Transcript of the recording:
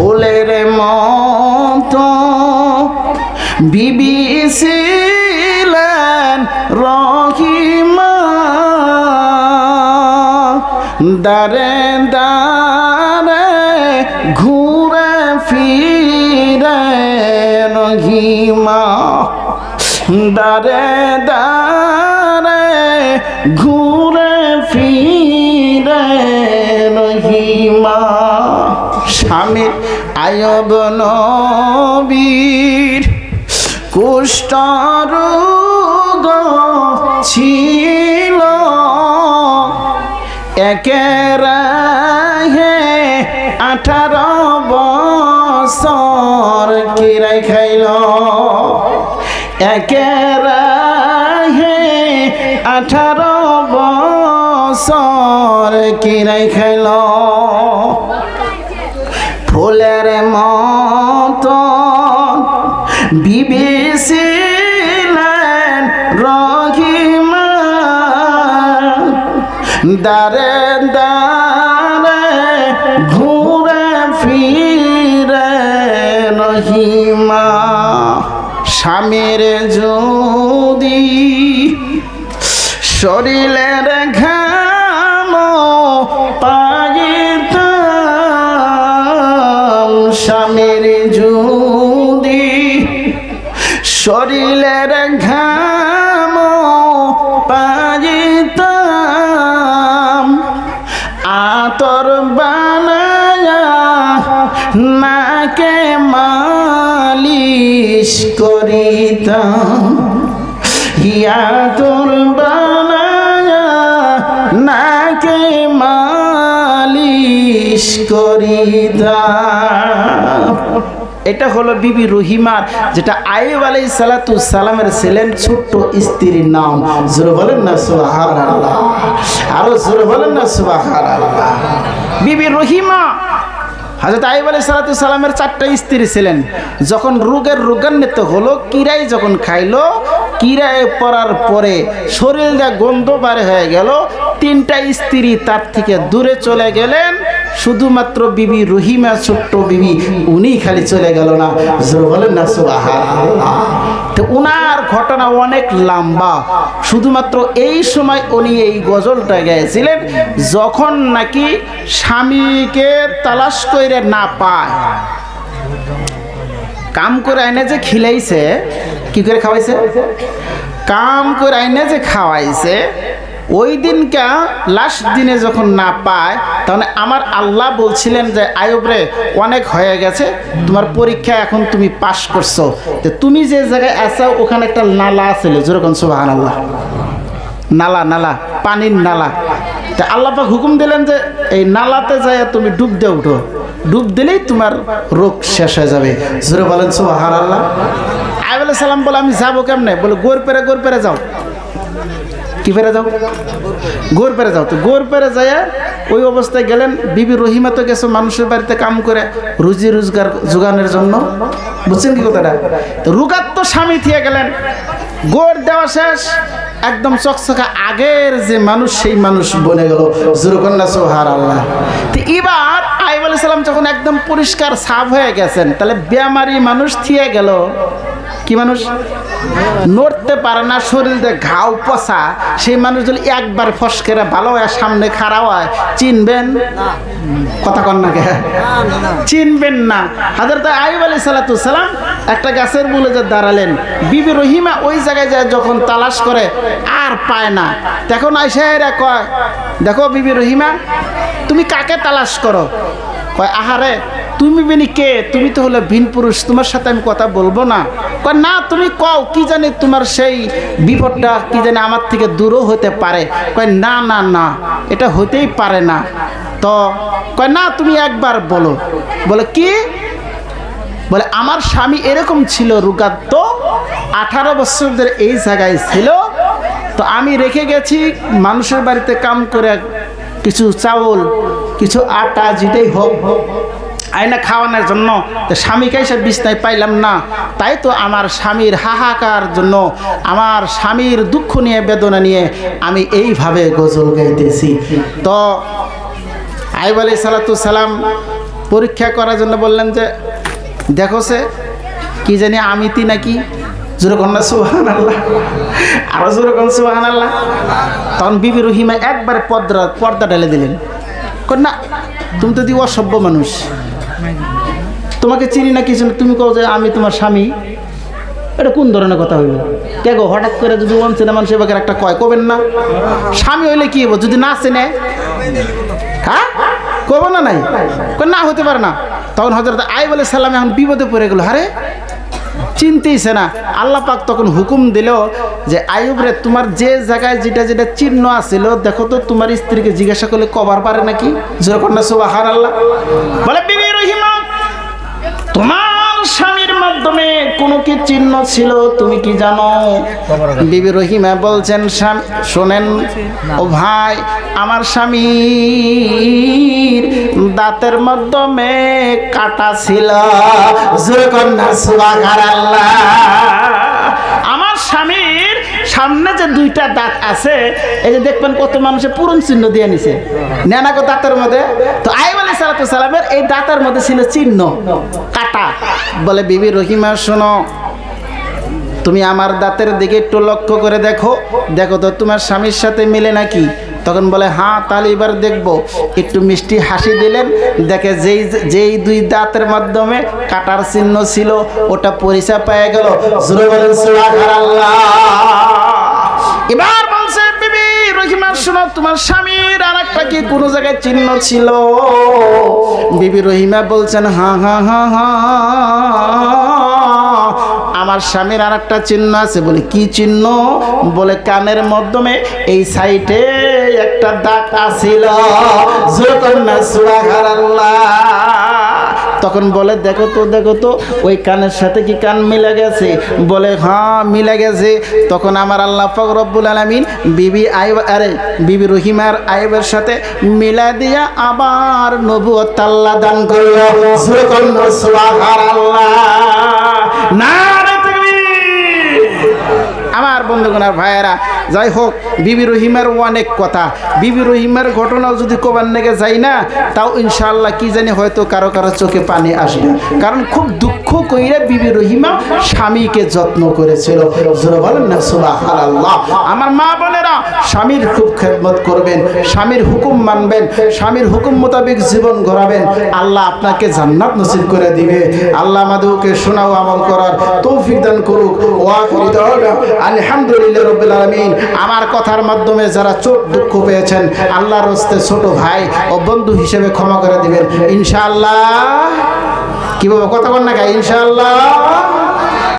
ফুলের মতো বিবি ছিলেন রহিমা। দারে দারে ঘুরে ফিরে রহিমা। দারে দারে ঘুরে ফিরে স্বামীর আয়ব নবীর কুষ্ঠরোগ ছিল। একের হে আঠারো বছর কিরাই খাইল। একের হে আঠারো ফুলের মতো বিবেছিলেন রহিমা। দারে দারে ঘুরে ফিরে রহিমা। স্বামীর যদি শরীরের ঘাম স্বামীর যদি শরীরের ঘাম পাইতাম আতর বানায়া নাকে মালিশ করিতাম। ইয়া তোর বানায়া মালিশ করিতাম। এটা হলো বিবি রহিমার, যেটা আইব আলাই সালাতু সালামের ছিলেন ছোট্ট স্ত্রীর নাম। জোরে বলেন না সুবাহার আল্লাহ আরও জোরে বলেন না সুবাহার আল্লাহ বিবি রহিমা হাজরত আইব আলাই সালাতু সালামের চারটা স্ত্রী ছিলেন। যখন রোগের রোগান্বিত হলো, কিরাই যখন খাইলো, কিরায় পড়ার পরে শরীরটা গন্ধ বারে হয়ে গেল, তিনটা স্ত্রী তার থেকে দূরে চলে গেলেন। শুধুমাত্র বিবি রহিমা, ছোট্ট বিবি উনি খালি চলে গেল না। বলেন না তো উনার ঘটনা অনেক লম্বা। শুধুমাত্র এই সময় উনি এই গজলটা গেয়েছিলেন, যখন নাকি স্বামীকে তালাশ করে না পায়। কাম করে আইনে যে খিলাইছে, কি করে খাওয়াইছে? কাম করে আইনে যে খাওয়াইছে ওই দিনকা লাস্ট দিনে যখন না পায় তখন আমার আল্লাহ বলছিলেন যে, আয়ব রে, অনেক হয়ে গেছে, তোমার পরীক্ষা এখন তুমি পাশ করছ। তো তুমি যে জায়গায় আছো, ওখানে একটা নালা আছিল যেরকম সুবাহান আল্লাহ নালা নালা, পানির নালা। তা আল্লাহ পাক হুকুম দিলেন যে, এই নালাতে যায় তুমি ডুব দিয়ে উঠো। ডুব দিলেই তোমার রোগ শেষ হয়ে যাবে। জোরে বলেন সুবাহান আল্লাহ আইব সালাম বলে, আমি যাব কেমনে? বলে, গোর পেরে গোর পেরে যাও। কি পেরে যাও? গোর পেরে যাও। তো গোর পেরে যায় ওই অবস্থায় গেলেন, বিবি রহিমা তো গেছে মানুষের বাড়িতে কাম করে রুজি রোজগার যোগানোর জন্য। বুঝছেন কি কথাটা? তো রুগার তো স্বামী থিয়ে গেলেন। গোর দেওয়া শেষ। একদম চকচকা আগের যে মানুষ, সেই মানুষ বনে গেল। জুরকন্যা সোহার আল্লাহ তো এবার আইব সালাম যখন একদম পরিষ্কার সাফ হয়ে গেছেন, তাহলে বেমারি মানুষ থিয়ে গেল। কি মানুষ? নড়তে পারে না শরীরে ঘাও পচা। সেই মানুষ যদি একবার ফসকেরা ভালো হয় সামনে খাড়া হয় চিনবেন? কথা কন না চিনবেন না। হাজারত আইব আলী সালাম একটা গাছের মূলে যে দাঁড়ালেন বিবি রহিমা ওই জায়গায় যায় যখন তালাশ করে আর পায় না। তখন আইসাহেরা কয় দেখো বিবি রহিমা তুমি কাকে তালাশ করো? কয় আহারে তুমি বেনি কে? তুমি তো হলে ভিন পুরুষ, তোমার সাথে আমি কথা বলব না। না, তুমি কও, কি জানি তোমার সেই বিপদটা, কি জানি আমার থেকে দূরও হতে পারে। কয়, না না না, এটা হতেই পারে না। তো কয়, না, তুমি একবার বলো। বলে, কি? বলে, আমার স্বামী এরকম ছিল রুগাদ্দ আঠারো বছর ধরে এই জায়গায় ছিল। তো আমি রেখে গেছি, মানুষের বাড়িতে কাম করে কিছু চাউল, কিছু আটা, যেটাই হোক আয়না খাওয়ানোর জন্য। তো স্বামীকে সে বিছনায় পাইলাম না। তাই তো আমার স্বামীর হাহাকার জন্য, আমার স্বামীর দুঃখ নিয়ে, বেদনা নিয়ে আমি এইভাবে গজল গাইতেছি। তো আইব আলি সালাম পরীক্ষা করার জন্য বললেন যে, দেখো সে, কি জানি আমি আমিতি নাকি? যেরকম না সুহান আল্লাহ আরও যেরকম সুহান আল্লাহ তখন বিবি রহিমা একবারে পর্দা পর্দা ঢেলে দিলেন। না, তুমি তো দি অসভ্য মানুষ। তোমাকে চিনি না কিছু তুমি কও যে আমি তোমার স্বামী। এটা কোন ধরনের কথা হইল কে গো, হঠাৎ করে যদি সিনেমা মানুষ এবার একটা কয়, কবেন না? স্বামী হইলে কি হব যদি না চেনে? হ্যাঁ? কব না নাই? না হতে পারে না। তখন হজরত আই বলে সালাম এখন বিপদে পড়ে গেল। আরে চিনতেইছে না। আল্লাহ পাক তখন হুকুম দিল যে আয়ুব রে, তোমার যে জায়গায় যেটা যেটা চিহ্ন আছিল, দেখো তো তোমার স্ত্রীকে জিজ্ঞাসা করলে কবার পারে নাকি? যেরকম না সুবাহান আল্লাহ বলে তোমার স্বামীর মাধ্যমে কোনো কি চিহ্ন ছিল, তুমি কি জানো? বিবি রহিমা বলছেন শোনেন, ও ভাই, আমার স্বামীর দাঁতের মাধ্যমে কাটা ছিল। সুবাকার আল্লাহ সামনে যে দুইটা দাঁত আছে, এই যে দেখবেন কত মানুষে পূরণ চিহ্ন দিয়ে নিছে। নেনা কো দাঁতের মধ্যে। তো আই বলে সালাতু সালামের এই দাঁতের মধ্যে ছিল চিহ্ন, কাটা। বলে, বিবি রহিমা, শোনো, তুমি আমার দাঁতের দিকে একটু লক্ষ্য করে দেখো। দেখো তো, তোমার স্বামীর সাথে মিলে নাকি? তখন বলে হ্যাঁ তাহলে এবার দেখব। একটু মিষ্টি হাসি দিলেন। দেখে যেই যেই দুই দাঁতের মাধ্যমে কাটার চিহ্ন ছিল, ওটা পরিচয় পেয়ে গেল। এবার বলছে, বিবি রহিমার শোনো, তোমার স্বামীর আর একটা কি কোনো জায়গায় চিহ্ন ছিল? বিবি রহিমা বলছেন, হা হা হা হা, আমার স্বামীর আর একটা চিহ্ন আছে। বলে, কি চিহ্ন? বলে, কানের মাধ্যমে এই সাইটে একটা দাগ আছিল। জোকন্যা সুরাঘার তখন বলে, দেখো তো দেখো তো, ওই কানের সাথে কি কান মিলে গেছে? বলে হ্যাঁ মিলে গেছে। তখন আমার আল্লাহ পাক রব্বুল আলামিন বিবি আইব, আরে, বিবি রহিমার আইবের সাথে মিলা দিয়া আবার নবুয়ত আল্লাহ দান সুবহানাল্লাহ। আমার বন্ধুগণ ভাইয়েরা, যাই হোক বিবি রহিমের অনেক কথা। বিবি রহিমের ঘটনাও যদি কবার নেগে যাই না, তাও ইনশাআল্লাহ কি জানি হয়তো কারও কারও চোখে পানি আসবে। কারণ খুব দুঃখ কইরে বিবি রহিমা স্বামীকে যত্ন করেছিল। আমার মা বোনেরা, স্বামীর খুব খেদমত করবেন, স্বামীর হুকুম মানবেন, স্বামীর হুকুম মোতাবেক জীবন গড়াবেন। আল্লাহ আপনাকে জান্নাত নসিব করে দিবে। আল্লাহ আমাদেরকে শোনাও আমল করার তৌফিক দান করুক। আলহামদুলিল্লাহ রাব্বিল আলামিন। আমার কথার মাধ্যমে যারা চোখ দুঃখ পেয়েছেন, আল্লাহর হস্তে ছোট ভাই ও বন্ধু হিসেবে ক্ষমা করে দিবেন। ইনশাল্লাহ কি বাবা, কথা বল না ইনশাআল্লাহ।